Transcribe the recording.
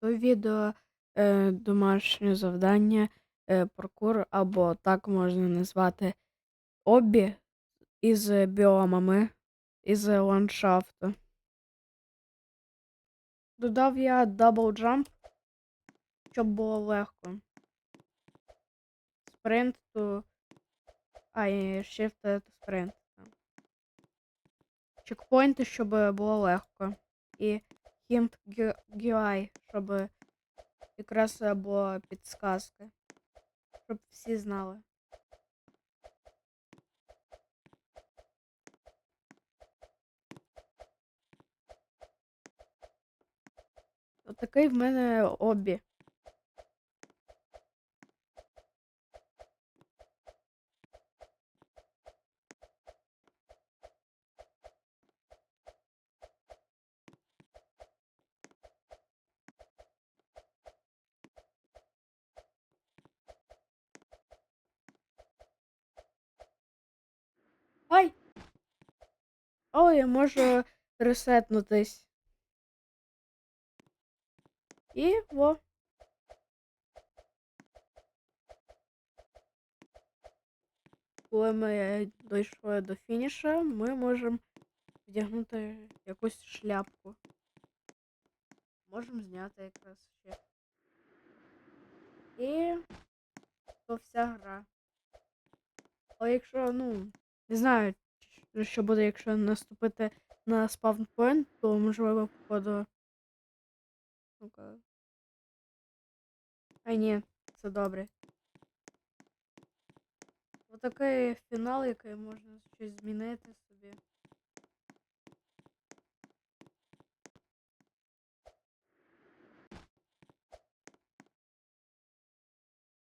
То відео е, домашнє завдання, е, паркур, або так можна назвати обі із біомами, із ландшафту. Додав я дабл джамп, щоб було легко. Спринт то. А, і shift спринт. Чекпоінти, щоб було легко. І hint GUI, щоб якраз була підсказка. Щоб всі знали. Отакий в мене обі. О, я можу ресетнутись. І во. Коли ми дійшли до фініша, ми можемо вдягнути якусь шляпку. Можемо зняти якраз ще. І то вся гра. Але якщо, ну, не знаю, що буде, якщо наступити на спавнпоінт, то можливо походу. Ну-ка. А ні, це добре. Отакий фінал, який можна щось змінити собі.